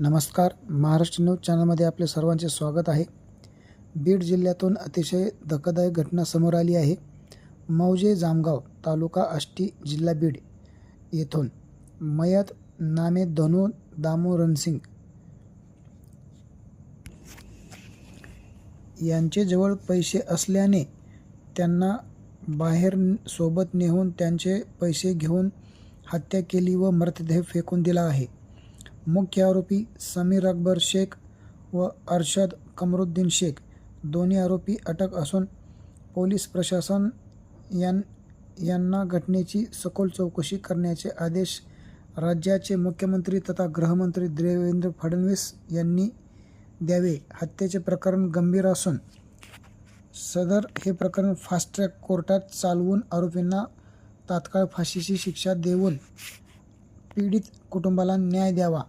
नमस्कार महाराष्ट्र न्यूज चॅनलमध्ये आपले सर्वांचे स्वागत आहे. बीड जिल्ह्यातून अतिशय धक्कादायक घटना समोर आली आहे. मौजे जामगाव तालुका आष्टी जिल्हा बीड येथून मयत नामे धनु दामू रणसिंग यांचेजवळ पैसे असल्याने त्यांना बाहेर सोबत नेऊन त्यांचे पैसे घेऊन हत्या केली व मृतदेह फेकून दिला आहे. मुख्य आरोपी समीर अकबर शेख व अर्शद कमरुद्दीन शेख दोन्ही आरोपी अटक असून पोलीस प्रशासन यां यांना घटनेची सखोल चौकशी करण्याचे आदेश राज्याचे मुख्यमंत्री तथा गृहमंत्री देवेंद्र फडणवीस यांनी द्यावे. हत्येचे प्रकरण गंभीर असून सदर हे प्रकरण फास्ट ट्रॅक कोर्टात चालवून आरोपींना तात्काळ फाशीची शिक्षा देऊन पीडित कुटुंबाला न्याय द्यावा.